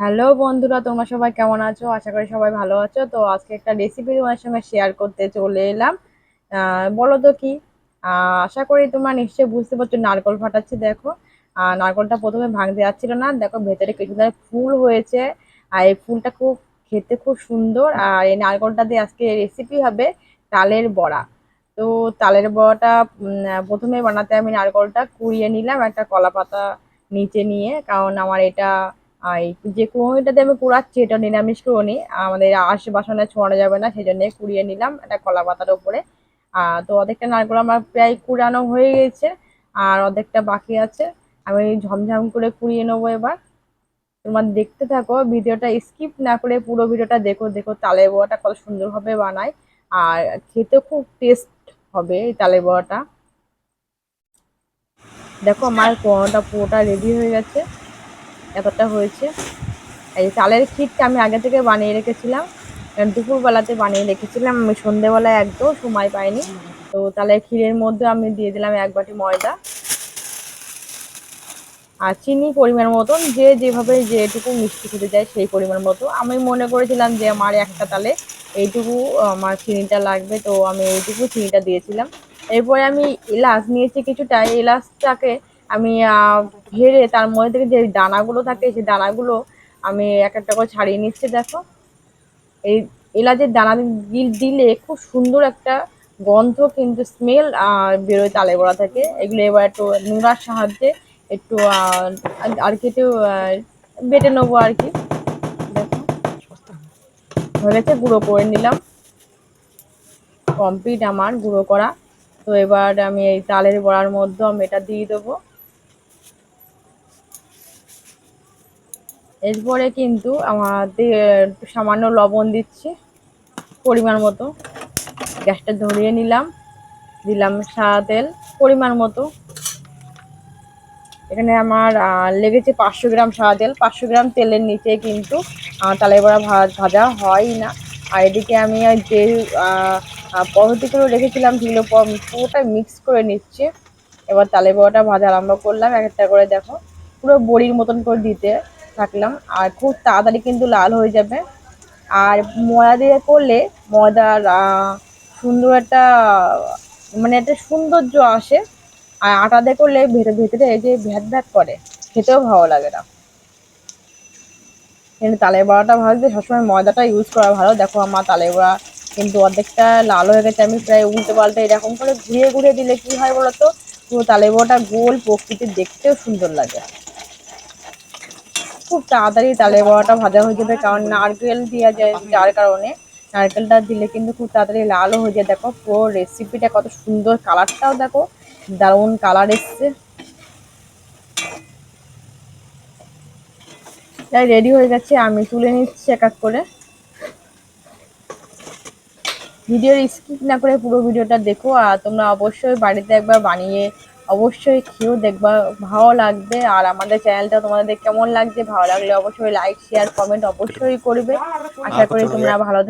Hello বন্ধুরা, তোমরা সবাই কেমন আছো? আশা করি সবাই ভালো আছো। তো আজকে একটা রেসিপি তোমার সঙ্গে শেয়ার করতে চলে এলাম। বলো তো কি? আশা করি তোমরা নিশ্চয়ই বুঝতে পারছ, নারকল ফাটাচ্ছি, দেখো। আর নারকলটা প্রথমে ভাঙতে যাচ্ছিল না, দেখো ভেতরে কিছু ধরনের ফুল হয়েছে। আর এই ফুলটা খুব, খেতে খুব সুন্দর। আর এই নারকলটা দিয়ে আজকে রেসিপি হবে তালের বড়া। তো তালের বড়াটা প্রথমে বানাতে আমি নারকলটা কুড়িয়ে নিলাম একটা কলা পাতা নিচে নিয়ে, কারণ আমার এটা আর যে কুড়ুনিটাতে আমি কুড়াচ্ছি, এটা নিরামিষ কুড়ুনি। আমাদের আশ বাসনে ছোঁয়ানো যাবে না সেই জন্য কুড়িয়ে নিলাম একটা কলা পাতার উপরে তো অর্ধেকটা নারকেল আমার প্রায় কুড়ানো হয়ে গেছে, আর অর্ধেকটা বাকি আছে। আমি ঝমঝম করে কুড়িয়ে নেব এবার। তোমার দেখতে থাকো, ভিডিওটা স্কিপ না করে পুরো ভিডিওটা দেখো দেখো তালে বড়াটা কত সুন্দরভাবে বানায়, আর খেতে খুব টেস্ট হবে এই তালে বড়াটা। দেখো আমার কোনোটা পুরোটা রেডি হয়ে গেছে। এতটা হয়েছে। এই চালের ক্ষীরটা আমি আগে থেকে বানিয়ে রেখেছিলাম। দুপুরবেলাতে বানিয়ে রেখেছিলাম, আমি সন্ধেবেলায় একদম সময় পাইনি। তো তাহলে ক্ষীরের মধ্যে আমি দিয়ে দিলাম এক বাটি ময়দা। আর চিনি পরিমাণ মতন, যে যেভাবে যেটুকু মিষ্টি খেতে যায় সেই পরিমাণ মতো। আমি মনে করেছিলাম যে আমার একটা তালে এইটুকু আমার চিনিটা লাগবে, তো আমি এইটুকু চিনিটা দিয়েছিলাম। এরপরে আমি এলাচ নিয়েছি কিছুটা। এলাচটাকে আমি ভেড়ে তার মধ্যে থেকে যে দানাগুলো থাকে সেই দানাগুলো আমি এক একটা করে ছাড়িয়ে নিচ্ছি, দেখো। এই এলাচের দানা দিলে খুব সুন্দর একটা গন্ধ কিন্তু স্মেল বেরোয় তালে বড়া থেকে। এগুলো এবার একটু নোড়ার সাহায্যে একটু আর কি একটু বেটে নেব আর কি। দেখো। হয়ে গেছে, গুঁড়ো করে নিলাম। কমপ্লিট আমার গুঁড়ো করা। তো এবার আমি এই তালের বড়ার মধ্যে আমি এটা দিয়ে দেবো। এরপরে কিন্তু আমাদের সামান্য লবণ দিচ্ছি, পরিমাণ মতো। গ্যাসটা ধরিয়ে নিলাম, দিলাম সাদা তেল, পরিমাণ মতো। এখানে আমার লেগেছে পাঁচশো গ্রাম সাদা তেল। পাঁচশো গ্রাম তেলের নিচে কিন্তু তালের বড়া ভাজা হয় না। আর এদিকে আমি যে পদ্ধতিগুলো রেখেছিলাম, সেগুলো পুরোটা মিক্স করে নিচ্ছে। এবার তালের বড়াটা ভাজা আরম্ভ করলাম, এক একটা করে দেখো। পুরো বড়ির মতন করে দিতে। থাকলাম আর খুব তাড়াতাড়ি কিন্তু লাল হয়ে যাবে। আর ময়দা দিয়ে করলে ময়দার সুন্দর একটা মানে একটা সৌন্দর্য আসে। আর আটা দিয়ে করলে ভেতরে ভেতরে এই যে ভ্যাট ভ্যাট করে, খেতেও ভালো লাগে না। কিন্তু তালের বড়াটা ভাজতে সবসময় ময়দাটা ইউজ করা ভালো। দেখো আমার তালের বড়া কিন্তু অর্ধেকটা লাল হয়ে গেছে, আমি প্রায় উল্টে পাল্টে এরকম করে ঘুরিয়ে ঘুরিয়ে দিলে কি হয় বলতো পুরো তালের বড়াটা গোল প্রকৃতির দেখতেও সুন্দর লাগে। খুব তাড়াতাড়ি তালের বড়াটা ভাজা হয়ে যাবে, কারণ নারকেল দেওয়া যায় যার কারণে। নারকেলটা দিলে কিন্তু খুব তাড়াতাড়ি লালও হয়ে যায়। দেখো, পুরো রেসিপিটা কত সুন্দর কালারটাও দেখো, দারুণ কালার এসছে। তাই রেডি হয়ে গেছে, আমি তুলে নিচ্ছি এক এক করে। ভিডিওর স্কিপ না করে পুরো ভিডিওটা দেখো, আর তোমরা অবশ্যই বাড়িতে একবার বানিয়ে অবশ্যই খেয়েও দেখবা ভালো লাগবে। আর আমাদের চ্যানেলটা তোমাদের কেমন লাগছে ভালো লাগলে অবশ্যই লাইক শেয়ার কমেন্ট অবশ্যই করবে। আশা করি তোমরা ভালো থাকবে।